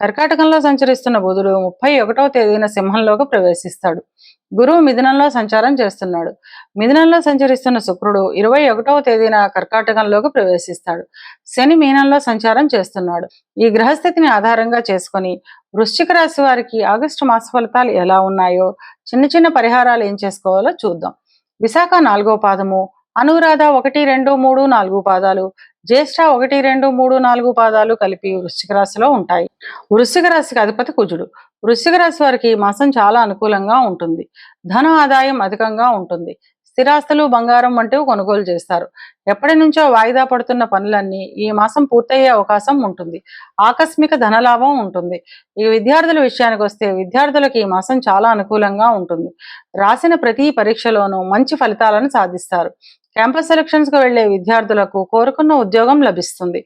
కర్కాటకంలో సంచరిస్తున్న బుధుడు ముప్పై ఒకటవ తేదీన సింహంలోకి ప్రవేశిస్తాడు. గురువు మిథునంలో సంచారం చేస్తున్నాడు. మిథునంలో సంచరిస్తున్న శుక్రుడు ఇరవై ఒకటవ తేదీన కర్కాటకంలోకి ప్రవేశిస్తాడు. శని మీనంలో సంచారం చేస్తున్నాడు. ఈ గ్రహస్థితిని ఆధారంగా చేసుకొని వృశ్చిక రాశి వారికి ఆగస్టు మాస ఫలితాలు ఎలా ఉన్నాయో చిన్న చిన్న పరిహారాలు ఏం చేసుకోవాలో చూద్దాం. విశాఖ నాలుగో పాదము అనురాధ ఒకటి రెండు మూడు నాలుగు పాదాలు జ్యేష్ఠ ఒకటి రెండు మూడు నాలుగు పాదాలు కలిపి వృశ్చిక రాశిలో ఉంటాయి. వృశ్చిక రాశికి అధిపతి కుజుడు. వృశ్చిక రాశి వారికి ఈ మాసం చాలా అనుకూలంగా ఉంటుంది. ధన ఆదాయం అధికంగా ఉంటుంది. స్థిరాస్తులు బంగారం వంటివి కొనుగోలు చేస్తారు. ఎప్పటి నుంచో వాయిదా పడుతున్న పనులన్నీ ఈ మాసం పూర్తయ్యే అవకాశం ఉంటుంది. ఆకస్మిక ధనలాభం ఉంటుంది. ఈ విద్యార్థుల విషయానికి వస్తే విద్యార్థులకు ఈ మాసం చాలా అనుకూలంగా ఉంటుంది. రాసిన ప్రతి పరీక్షలోనూ మంచి ఫలితాలను సాధిస్తారు. క్యాంపస్ సెలక్షన్స్కు వెళ్ళే విద్యార్థులకు కోరుకున్న ఉద్యోగం లభిస్తుంది.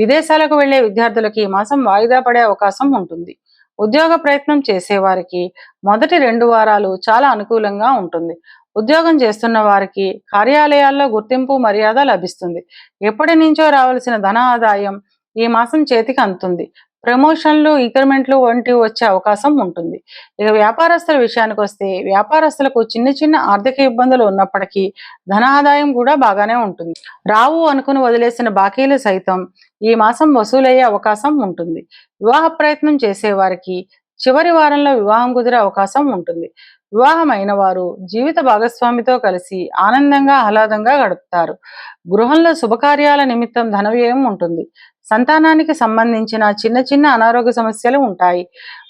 విదేశాలకు వెళ్ళే విద్యార్థులకు ఈ మాసం వాయిదా పడే అవకాశం ఉంటుంది. ఉద్యోగ ప్రయత్నం చేసేవారికి మొదటి రెండు వారాలు చాలా అనుకూలంగా ఉంటుంది. ఉద్యోగం చేస్తున్న వారికి కార్యాలయాల్లో గుర్తింపు మర్యాద లభిస్తుంది. ఎప్పటి నుంచో రావాల్సిన ధన ఆదాయం ఈ మాసం చేతికి అందుతుంది. ప్రమోషన్లు ఇంక్రిమెంట్లు వంటివి వచ్చే అవకాశం ఉంటుంది. ఇక వ్యాపారస్తుల విషయానికి వస్తే వ్యాపారస్తులకు చిన్న చిన్న ఆర్థిక ఇబ్బందులు ఉన్నప్పటికీ ధన ఆదాయం కూడా బాగానే ఉంటుంది. రావు అనుకుని వదిలేసిన బాకీలు సైతం ఈ మాసం వసూలయ్యే అవకాశం ఉంటుంది. వివాహ ప్రయత్నం చేసేవారికి చివరి వారంలో వివాహం కుదిరే అవకాశం ఉంటుంది. వివాహమైన వారు జీవిత భాగస్వామితో కలిసి ఆనందంగా ఆహ్లాదంగా గడుపుతారు. గృహంలో శుభకార్యాల నిమిత్తం ధన వ్యయం ఉంటుంది. సంతానానికి సంబంధించిన చిన్న చిన్న అనారోగ్య సమస్యలు ఉంటాయి.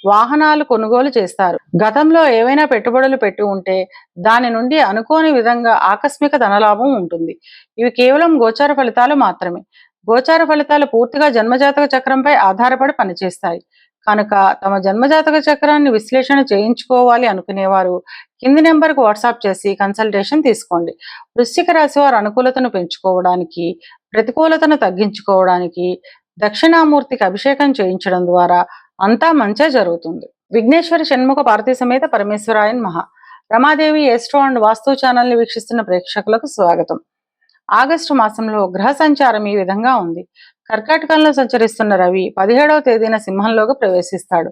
వాహనాలు కొనుగోలు చేస్తారు. గతంలో ఏవైనా పెట్టుబడులు పెట్టి ఉంటే దాని నుండి అనుకోని విధంగా ఆకస్మిక ధనలాభం ఉంటుంది. ఇవి కేవలం గోచార ఫలితాలు మాత్రమే. గోచార ఫలితాలు పూర్తిగా జన్మజాతక చక్రంపై ఆధారపడి పనిచేస్తాయి. కనుక తమ జన్మజాతక చక్రాన్ని విశ్లేషణ చేయించుకోవాలి అనుకునేవారు కింది నెంబర్కు వాట్సాప్ చేసి కన్సల్టేషన్ తీసుకోండి. వృశ్చిక రాశి వారు అనుకూలతను పెంచుకోవడానికి ప్రతికూలతను తగ్గించుకోవడానికి దక్షిణామూర్తికి అభిషేకం చేయించడం ద్వారా అంతా మంచే జరుగుతుంది. విఘ్నేశ్వర షణ్ముఖ పార్వతీ సమేత పరమేశ్వరాయన్ మహా రమాదేవి ఎస్ట్రో అండ్ వాస్తు ఛానల్ని వీక్షిస్తున్న ప్రేక్షకులకు స్వాగతం. ఆగస్టు మాసంలో గ్రహ సంచారం ఈ విధంగా ఉంది. కర్కాటకంలో సంచరిస్తున్న రవి పదిహేడవ తేదీన సింహంలోకి ప్రవేశిస్తాడు.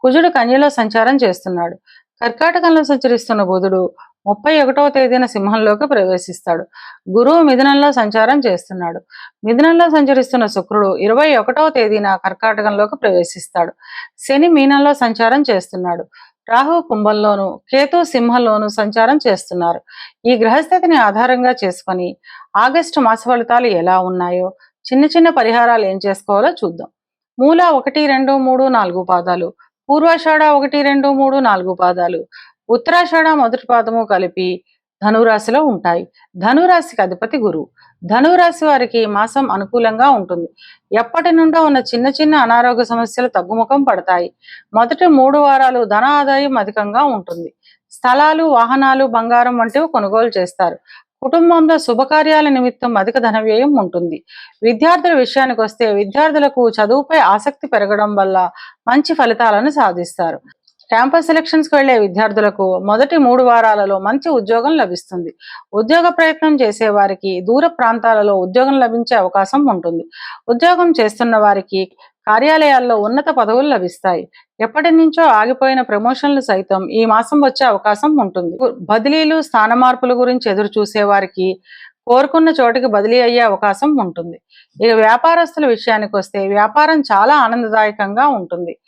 కుజుడు కన్యలో సంచారం చేస్తున్నాడు. కర్కాటకంలో సంచరిస్తున్న బుధుడు ముప్పై ఒకటవ తేదీన సింహంలోకి ప్రవేశిస్తాడు. గురువు మిథునంలో సంచారం చేస్తున్నాడు. మిథునంలో సంచరిస్తున్న శుక్రుడు ఇరవై ఒకటవ తేదీన కర్కాటకంలోకి ప్రవేశిస్తాడు. శని మీనంలో సంచారం చేస్తున్నాడు. రాహు కుంభంలోను కేతు సింహంలోను సంచారం చేస్తున్నారు. ఈ గ్రహస్థితిని ఆధారంగా చేసుకొని ఆగస్టు మాస ఫలితాలు ఎలా ఉన్నాయో చిన్న చిన్న పరిహారాలు ఏం చేసుకోవాలో చూద్దాం. మూల ఒకటి రెండు మూడు నాలుగు పాదాలు. పూర్వాషాఢ ఒకటి రెండు మూడు నాలుగు పాదాలు. ఉత్తరాషాఢ మొదటి పాదము కలిపి ధనురాశిలో ఉంటాయి. ధనురాశికి అధిపతి గురువు ధనురాశి వారికి మాసం అనుకూలంగా ఉంటుంది. ఎప్పటి నుండో ఉన్న చిన్న చిన్న అనారోగ్య సమస్యలు తగ్గుముఖం పడతాయి. మొదటి మూడు వారాలు ధన ఆదాయం అధికంగా ఉంటుంది. స్థలాలు వాహనాలు బంగారం వంటివి కొనుగోలు చేస్తారు. కుటుంబంలో శుభకార్యాల నిమిత్తం అధిక ధన వ్యయం ఉంటుంది. విద్యార్థుల విషయానికి వస్తే విద్యార్థులకు చదువుపై ఆసక్తి పెరగడం వల్ల మంచి ఫలితాలను సాధిస్తారు. క్యాంపస్ సెలక్షన్స్కు వెళ్ళే విద్యార్థులకు మొదటి మూడు వారాలలో మంచి ఉద్యోగం లభిస్తుంది. ఉద్యోగ ప్రయత్నం చేసే వారికి దూర ప్రాంతాలలో ఉద్యోగం లభించే అవకాశం ఉంటుంది. ఉద్యోగం చేస్తున్న వారికి కార్యాలయాల్లో ఉన్నత పదవులు లభిస్తాయి. ఎప్పటి నుంచో ఆగిపోయిన ప్రమోషన్లు సైతం ఈ మాసం వచ్చే అవకాశం ఉంటుంది. బదిలీలు స్థాన మార్పుల గురించి ఎదురు చూసే వారికి కోరుకున్న చోటికి బదిలీ అయ్యే అవకాశం ఉంటుంది. ఇక వ్యాపారస్తుల విషయానికి వస్తే వ్యాపారం చాలా ఆనందదాయకంగా ఉంటుంది.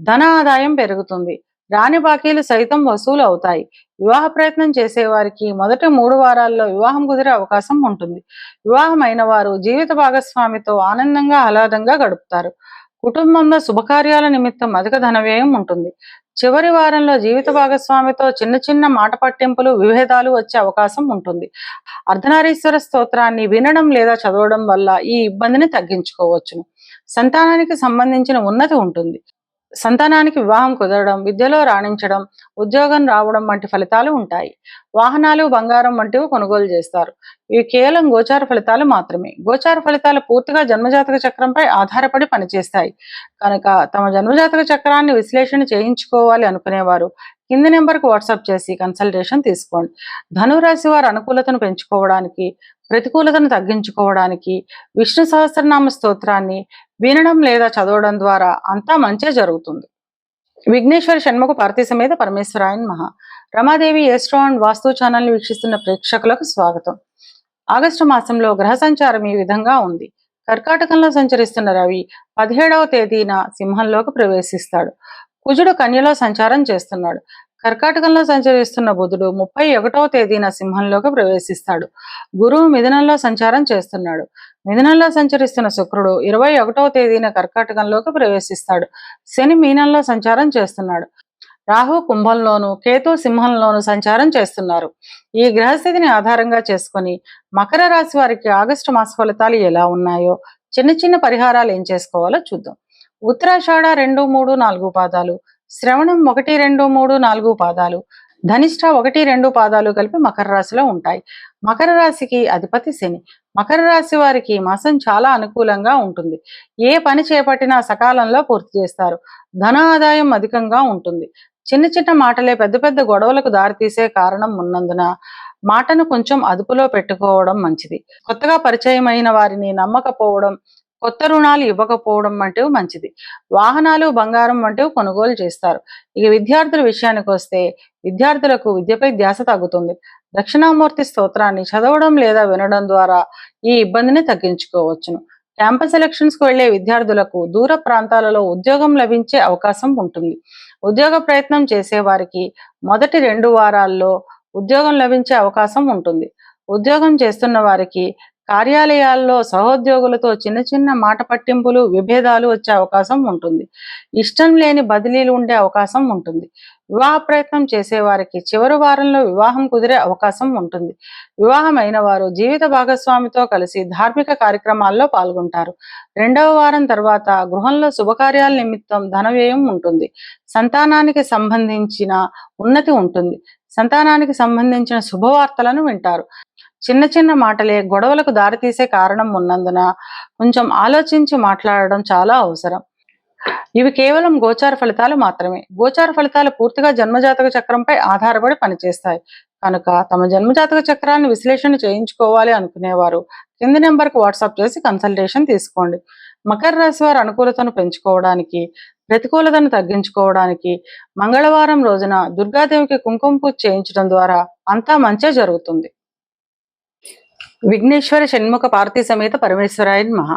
ధన ఆదాయం పెరుగుతుంది. రాని బాకీలు సైతం వసూలు అవుతాయి. వివాహ ప్రయత్నం చేసేవారికి మొదటి మూడు వారాల్లో వివాహం కుదిరే అవకాశం ఉంటుంది. వివాహం వారు జీవిత భాగస్వామితో ఆనందంగా ఆహ్లాదంగా గడుపుతారు. కుటుంబంలో శుభకార్యాల నిమిత్తం అధిక ధన వ్యయం ఉంటుంది. చివరి వారంలో జీవిత భాగస్వామితో చిన్న చిన్న మాట పట్టింపులు విభేదాలు వచ్చే అవకాశం ఉంటుంది. అర్ధనారీశ్వర స్తోత్రాన్ని వినడం లేదా చదవడం వల్ల ఈ ఇబ్బందిని తగ్గించుకోవచ్చును. సంతానానికి సంబంధించిన ఉన్నతి ఉంటుంది. సంతానానికి వివాహం కుదరడం విద్యలో రాణించడం ఉద్యోగం రావడం వంటి ఫలితాలు ఉంటాయి. వాహనాలు బంగారం వంటివి కొనుగోలు చేస్తారు. ఇవి కేవలం గోచార ఫలితాలు మాత్రమే. గోచార ఫలితాలు పూర్తిగా జన్మజాతక చక్రంపై ఆధారపడి పనిచేస్తాయి. కనుక తమ జన్మజాతక చక్రాన్ని విశ్లేషణ చేయించుకోవాలి అనుకునేవారు కింది నెంబర్కు వాట్సాప్ చేసి కన్సల్టేషన్ తీసుకోండి. ధనురాశి వారి అనుకూలతను పెంచుకోవడానికి ప్రతికూలతను తగ్గించుకోవడానికి విష్ణు సహస్రనామ స్తోత్రాన్ని వినడం లేదా చదవడం ద్వారా అంతా మంచే జరుగుతుంది. విఘ్నేశ్వర షణ్ముఖ పార్తీ మీద పరమేశ్వరాయన్ మహా. Ramadevi astro and Vastu channel వీక్షిస్తున్న ప్రేక్షకులకు స్వాగతం. ఆగస్టు మాసంలో గ్రహ సంచారం ఈ విధంగా ఉంది. కర్కాటకంలో సంచరిస్తున్న రవి పదిహేడవ తేదీన సింహంలోకి ప్రవేశిస్తాడు. కుజుడు కన్యలో సంచారం చేస్తున్నాడు. కర్కాటకంలో సంచరిస్తున్న బుధుడు ముప్పై ఒకటవ తేదీన సింహంలోకి ప్రవేశిస్తాడు. గురువు మిథునంలో సంచారం చేస్తున్నాడు. మిథునంలో సంచరిస్తున్న శుక్రుడు ఇరవై ఒకటవ తేదీన కర్కాటకంలోకి ప్రవేశిస్తాడు. శని మీనంలో సంచారం చేస్తున్నాడు. రాహు కుంభంలోను కేతు సింహంలోను సంచారం చేస్తున్నారు. ఈ గ్రహస్థితిని ఆధారంగా చేసుకొని మకర రాశి వారికి ఆగస్టు మాస ఫలితాలు ఎలా ఉన్నాయో చిన్న చిన్న పరిహారాలు ఏం చేసుకోవాలో చూద్దాం. ఉత్తరాషాఢ రెండు మూడు నాలుగు పాదాలు శ్రవణం ఒకటి రెండు మూడు నాలుగు పాదాలు ధనిష్ట ఒకటి రెండు పాదాలు కలిపి మకర రాశిలో ఉంటాయి. మకర రాశికి అధిపతి శని. మకర రాశి వారికి మాసం చాలా అనుకూలంగా ఉంటుంది. ఏ పని చేపట్టినా సకాలంలో పూర్తి చేస్తారు. ధన ఆదాయం అధికంగా ఉంటుంది. చిన్న చిన్న మాటలే పెద్ద పెద్ద గొడవలకు దారితీసే కారణం ఉన్నందున మాటను కొంచెం అదుపులో పెట్టుకోవడం మంచిది. కొత్తగా పరిచయమైన వారిని నమ్మకపోవడం కొత్త రుణాలు ఇవ్వకపోవడం వంటివి మంచిది. వాహనాలు బంగారం వంటివి కొనుగోలు చేస్తారు. ఇక విద్యార్థుల విషయానికి వస్తే విద్యార్థులకు విద్యపై ధ్యాస తగ్గుతుంది. దక్షిణామూర్తి స్తోత్రాన్ని చదవడం లేదా వినడం ద్వారా ఈ ఇబ్బందిని తగ్గించుకోవచ్చును. క్యాంపస్ ఎలక్షన్స్కు వెళ్ళే విద్యార్థులకు దూర ప్రాంతాలలో ఉద్యోగం లభించే అవకాశం ఉంటుంది. ఉద్యోగ ప్రయత్నం చేసే వారికి మొదటి రెండు వారాల్లో ఉద్యోగం లభించే అవకాశం ఉంటుంది. ఉద్యోగం చేస్తున్న వారికి కార్యాలయాల్లో సహోద్యోగులతో చిన్న చిన్న మాట పట్టింపులు విభేదాలు వచ్చే అవకాశం ఉంటుంది. ఇష్టం లేని బదిలీలు ఉండే అవకాశం ఉంటుంది. వివాహ ప్రయత్నం చేసేవారికి చివరి వారంలో వివాహం కుదిరే అవకాశం ఉంటుంది. వివాహం అయిన వారు జీవిత భాగస్వామితో కలిసి ధార్మిక కార్యక్రమాల్లో పాల్గొంటారు. రెండవ వారం తర్వాత గృహంలో శుభకార్యాల నిమిత్తం ధన వ్యయం ఉంటుంది. సంతానానికి సంబంధించిన ఉన్నతి ఉంటుంది. సంతానానికి సంబంధించిన శుభవార్తలను వింటారు. చిన్న చిన్న మాటలే గొడవలకు దారితీసే కారణం ఉన్నందున కొంచెం ఆలోచించి మాట్లాడడం చాలా అవసరం. ఇవి కేవలం గోచార ఫలితాలు మాత్రమే. గోచార ఫలితాలు పూర్తిగా జన్మజాతక చక్రంపై ఆధారపడి పనిచేస్తాయి. కనుక తమ జన్మజాతక చక్రాన్ని విశ్లేషణ చేయించుకోవాలి అనుకునేవారు. కింది నెంబర్కి వాట్సాప్ చేసి కన్సల్టేషన్ తీసుకోండి. మకర రాశి వారి అనుకూలతను పెంచుకోవడానికి ప్రతికూలతను తగ్గించుకోవడానికి మంగళవారం రోజున దుర్గాదేవికి కుంకుమ పూజ చేయించడం ద్వారా అంతా మంచే జరుగుతుంది. విఘ్నేశ్వర షణ్ముఖ పార్థి సమేత పరమేశ్వరాయన్ మహా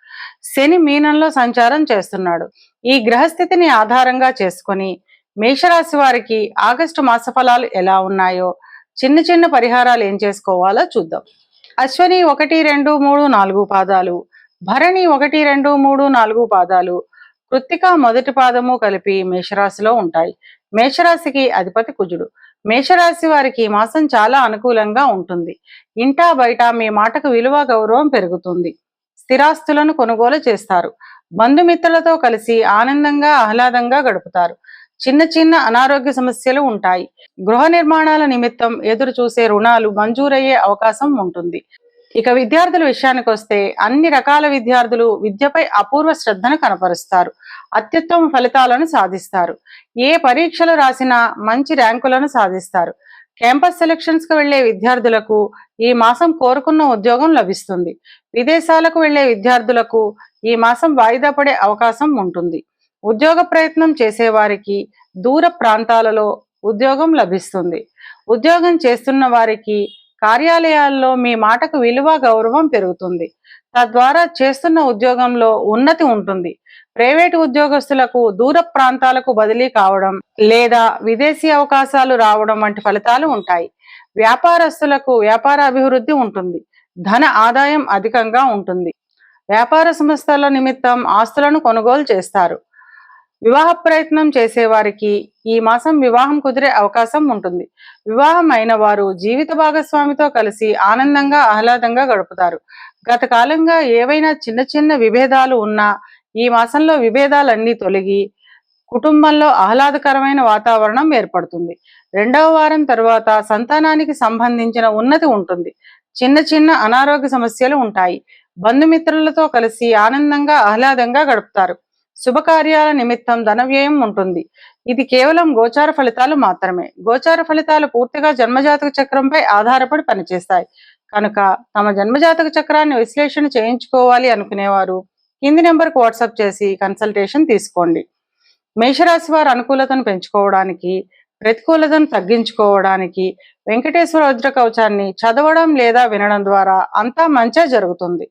శని మీనంలో సంచారం చేస్తున్నాడు. ఈ గ్రహస్థితిని ఆధారంగా చేసుకొని మేషరాశి వారికి ఆగస్టు మాస ఫలాలు ఎలా ఉన్నాయో చిన్న చిన్న పరిహారాలు ఏం చేసుకోవాలో చూద్దాం. అశ్వని ఒకటి రెండు మూడు నాలుగు పాదాలు భరణి ఒకటి రెండు మూడు నాలుగు పాదాలు కృత్తిక మొదటి పాదము కలిపి మేషరాశిలో ఉంటాయి. మేషరాశికి అధిపతి కుజుడు. మేషరాశి వారికి మాసం చాలా అనుకూలంగా ఉంటుంది. ఇంటా బయట మీ మాటకు విలువ గౌరవం పెరుగుతుంది. స్థిరాస్తులను కొనుగోలు చేస్తారు. బంధుమిత్రులతో కలిసి ఆనందంగా ఆహ్లాదంగా గడుపుతారు. చిన్న చిన్న అనారోగ్య సమస్యలు ఉంటాయి. గృహ నిర్మాణాల నిమిత్తం ఎదురు చూసే రుణాలు మంజూరయ్యే అవకాశం ఉంటుంది. ఇక విద్యార్థుల విషయానికి వస్తే అన్ని రకాల విద్యార్థులు విద్యపై అపూర్వ శ్రద్ధను కనపరుస్తారు. అత్యుత్తమ ఫలితాలను సాధిస్తారు. ఏ పరీక్షలు రాసినా మంచి ర్యాంకులను సాధిస్తారు. క్యాంపస్ సెలక్షన్స్కు వెళ్ళే విద్యార్థులకు ఈ మాసం కోరుకున్న ఉద్యోగం లభిస్తుంది. విదేశాలకు వెళ్ళే విద్యార్థులకు ఈ మాసం వాయిదా పడే అవకాశం ఉంటుంది. ఉద్యోగ ప్రయత్నం చేసేవారికి దూర ప్రాంతాలలో ఉద్యోగం లభిస్తుంది. ఉద్యోగం చేస్తున్న వారికి కార్యాలయాల్లో మీ మాటకు విలువ గౌరవం పెరుగుతుంది. తద్వారా చేస్తున్న ఉద్యోగంలో ఉన్నతి ఉంటుంది. ప్రైవేటు ఉద్యోగస్తులకు దూర ప్రాంతాలకు బదిలీ కావడం లేదా విదేశీ అవకాశాలు రావడం వంటి ఫలితాలు ఉంటాయి. వ్యాపారస్తులకు వ్యాపార అభివృద్ధి ఉంటుంది. ధన ఆదాయం అధికంగా ఉంటుంది. వ్యాపార సంస్థల నిమిత్తం ఆస్తులను కొనుగోలు చేస్తారు. వివాహ ప్రయత్నం చేసేవారికి ఈ మాసం వివాహం కుదిరే అవకాశం ఉంటుంది. వివాహం అయిన వారు జీవిత భాగస్వామితో కలిసి ఆనందంగా ఆహ్లాదంగా గడుపుతారు. గత కాలంగా ఏవైనా చిన్న చిన్న విభేదాలు ఉన్నా ఈ మాసంలో విభేదాలన్నీ తొలగి కుటుంబంలో ఆహ్లాదకరమైన వాతావరణం ఏర్పడుతుంది. రెండవ వారం తర్వాత సంతానానికి సంబంధించిన ఉన్నతి ఉంటుంది. చిన్న చిన్న అనారోగ్య సమస్యలు ఉంటాయి. బంధుమిత్రులతో కలిసి ఆనందంగా ఆహ్లాదంగా గడుపుతారు. శుభకార్యాల నిమిత్తం ధన వ్యయం ఉంటుంది. ఇది కేవలం గోచార ఫలితాలు మాత్రమే. గోచార ఫలితాలు పూర్తిగా జన్మజాతక చక్రంపై ఆధారపడి పనిచేస్తాయి. కనుక తమ జన్మజాతక చక్రాన్ని విశ్లేషణ చేయించుకోవాలి అనుకునేవారు కింది నెంబర్కి వాట్సాప్ చేసి కన్సల్టేషన్ తీసుకోండి. మేషరాశి వారు అనుకూలతను పెంచుకోవడానికి ప్రతికూలతను తగ్గించుకోవడానికి వెంకటేశ్వర వజ్ర కవచాన్ని చదవడం లేదా వినడం ద్వారా అంతా మంచే జరుగుతుంది.